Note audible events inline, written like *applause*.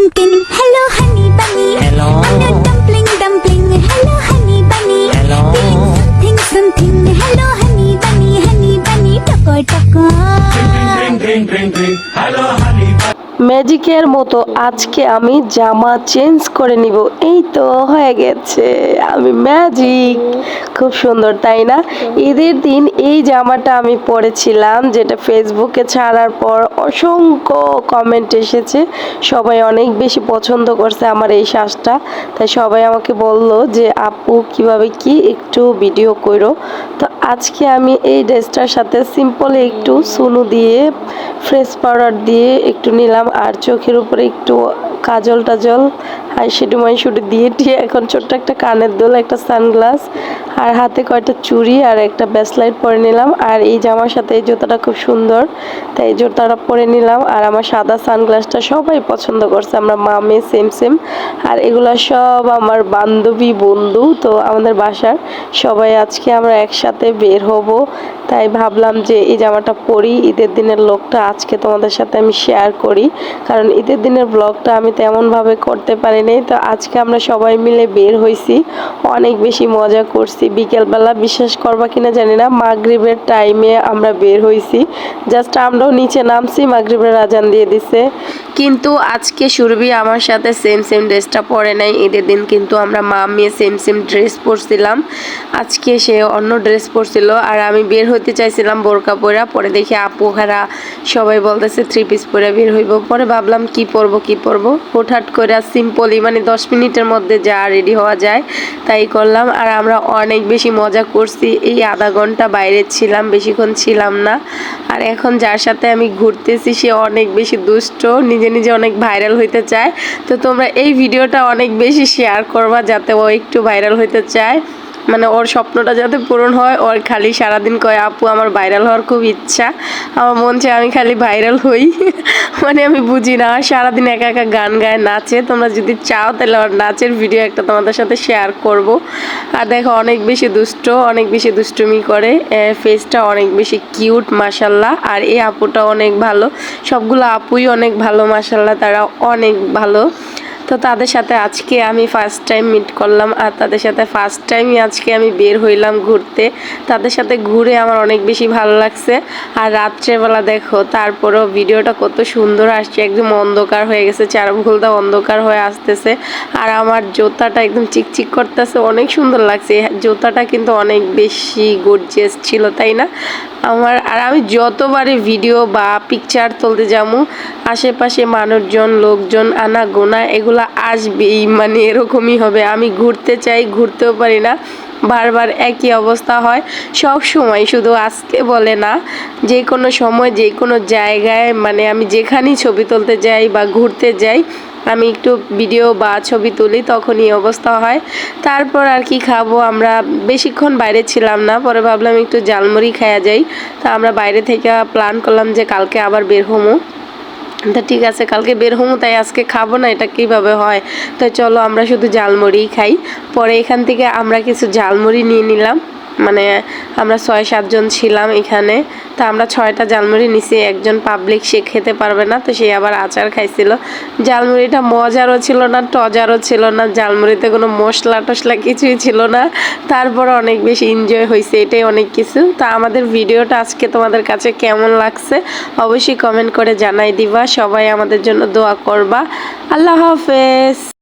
pumpkin. Hello, honey bunny. Hello. I'm a dumpling, dumpling. Hello, honey bunny. Hello. Something, something. Hello, honey bunny, honey bunny. Toko, toko. ম্যাজিকের মতো আজকে আমি জামা change করে নিব। এই তো হয়ে গেছে। আমি ম্যাজিক। খুব সুন্দর, তাই না? ঈদের দিন এই জামাটা আমি পরেছিলাম, যেটা ফেসবুকে ছাড়ার পর অসংখ্য কমেন্ট এসেছে। সবাই অনেক বেশি পছন্দ করছে আমার এই শ্বাসটা তাই সবাই আমাকে বলল যে, আপু, কীভাবে কি একটু ভিডিও করো? তো আজকে আমি এই ড্রেসটার সাথে সিম্পল একটু সুনু দিয়ে ফ্রেশ পাউডার দিয়ে একটু নিলাম। আর চোখের উপরে একটু কাজল টাজল হাইশুটি মাইশুটি দিয়ে দিয়ে এখন ছোট্ট একটা কানের দোল, একটা সানগ্লাস, আর হাতে কয়টা চুড়ি আর একটা ব্যাসলাইট পরে নিলাম। আর এই জামার সাথে এই জুতাটা খুব সুন্দর, তাই এই জুতাটা পরে নিলাম। আর আমার সাদা সানগ্লাসটা সবাই পছন্দ করছে, আমরা মামে সেম সেম আর এগুলা সব আমার বান্ধবী বন্ধু, তো আমাদের বাসার সবাই আজকে আমরা একসাথে বের হব। তাই ভাবলাম যে এই জামাটা পরি, ঈদের দিনের লোকটা আজকে তোমাদের সাথে আমি শেয়ার করি। কারণ ঈদের দিনের ব্লগটা আমি তেমনভাবে করতে পারিনি। তো আজকে আমরা সবাই মিলে বের হয়েছি অনেক বেশি মজা করছি। বিকেলবেলা বিশ্বাস করবা কিনা জানি না, মাগরিবের টাইমে আমরা বের হয়েছি জাস্ট আমরাও নিচে নামছি, মাগরিবের আজান দিয়ে দিছে। কিন্তু আজকে সুরভি আমার সাথে সেম সেম ড্রেসটা পরে নাই। ঈদের দিন কিন্তু আমরা মা মেয়ে সেম সেম ড্রেস পরছিলাম। আজকে সে অন্য ড্রেস পরছিল আর আমি বের হতে চাইছিলাম বোরকা পরা পরে দেখি আপু, হারা সবাই বলতেছে থ্রি পিস পরে বের হইব। পরে ভাবলাম কি পরবো কি পরবো? হুটহাট করে সিম্পলি মানে দশ মিনিটের মধ্যে যা রেডি হওয়া যায়, তাই করলাম। আর আমরা অনেক বেশি মজা করছি। এই আধা ঘণ্টা বাইরে ছিলাম, বেশিক্ষণ ছিলাম না। আর এখন যার সাথে আমি ঘুরতেছি, সে অনেক বেশি দুষ্ট। নিজে নিজে অনেক ভাইরাল হইতে চায়। তো তোমরা এই ভিডিওটা অনেক বেশি শেয়ার করবা যাতে ও একটু ভাইরাল হইতে চায়। মানে ওর স্বপ্নটা যাতে পূরণ হয়, ওর খালি সারাদিন কয়, আপু, আমার ভাইরাল হওয়ার খুব ইচ্ছা। আমার মন চায় আমি খালি ভাইরাল হই। *laughs* মানে আমি বুঝি না, সারাদিন একা একা গান গায়, নাচে। তোমরা যদি চাও, তাহলে ওর নাচের ভিডিও একটা তোমাদের সাথে শেয়ার করব। আর দেখো, অনেক বেশি দুষ্ট, অনেক বেশি দুষ্টুমি করে। ফেসটা অনেক বেশি কিউট মাসাল্লাহ আর এই আপুটা অনেক ভালো। সবগুলো আপুই অনেক ভালো মাসাল্লাহ তারা অনেক ভালো। তো তাদের সাথে আজকে আমি ফার্স্ট টাইম মিট করলাম আর তাদের সাথে ফার্স্ট টাইমই আজকে আমি বের হইলাম ঘুরতে। তাদের সাথে ঘুরে আমার অনেক বেশি ভালো লাগছে। আর রাত্রেবেলা দেখো, তারপরেও ভিডিওটা কত সুন্দর আসছে, একদম অন্ধকার হয়ে গেছে চারভুলটা অন্ধকার হয়ে আসতেছে। আর আমার জুতাটা একদম চিকচিক করতেছে, অনেক সুন্দর লাগছে। জুতাটা কিন্তু অনেক বেশি গর্জিয়াস ছিল, তাই না? আমার, আর আমি যতবারে ভিডিও বা পিকচার তুলতে যাব, আশেপাশে মানুষজন, লোকজন, আনা গোনা, এগুলো আসবেই মানে এরকমই হবে। আমি ঘুরতে চাই, ঘুরতেও পারি না। বারবার একই অবস্থা হয়। সব সময় শুধু আজকে বলে না, যে কোনো সময়, যে কোনো জায়গায় মানে আমি যেখানেই ছবি তুলতে যাই বা ঘুরতে যাই, আমি একটু ভিডিও বা ছবি তুলি, তখনই অবস্থা হয়। তারপর আর কি খাব? আমরা বেশিক্ষণ বাইরে ছিলাম না, পরে ভাবলাম একটু জালমুড়ি খাওয়া যাই। তা আমরা বাইরে থেকে প্ল্যান করলাম যে কালকে আবার বের হমু তা ঠিক আছে, কালকে বের হব তাই আজকে খাব না, এটা কীভাবে হয়? তো চলো আমরা শুধু ঝালমুড়িই খাই। পরে এখান থেকে আমরা কিছু ঝালমুড়ি নিয়ে নিলাম। মানে আমরা ছয় সাতজন ছিলাম এখানে। তা আমরা ছয়টা জালমুড়ি নিছি, একজন পাবলিক সে খেতে পারবে না, তো সে আবার আচার খাইছিল। জালমুড়িটা মজারও ছিল না, টজারও ছিল না জালমুড়িতে কোনো মশলা টশলা কিছুই ছিল না। তারপর অনেক বেশি এনজয় হয়েছে এটাই অনেক কিছু। তা আমাদের ভিডিওটা আজকে তোমাদের কাছে কেমন লাগছে, অবশ্যই কমেন্ট করে জানাই দিবা। সবাই আমাদের জন্য দোয়া করবা। আল্লাহ হাফেজ।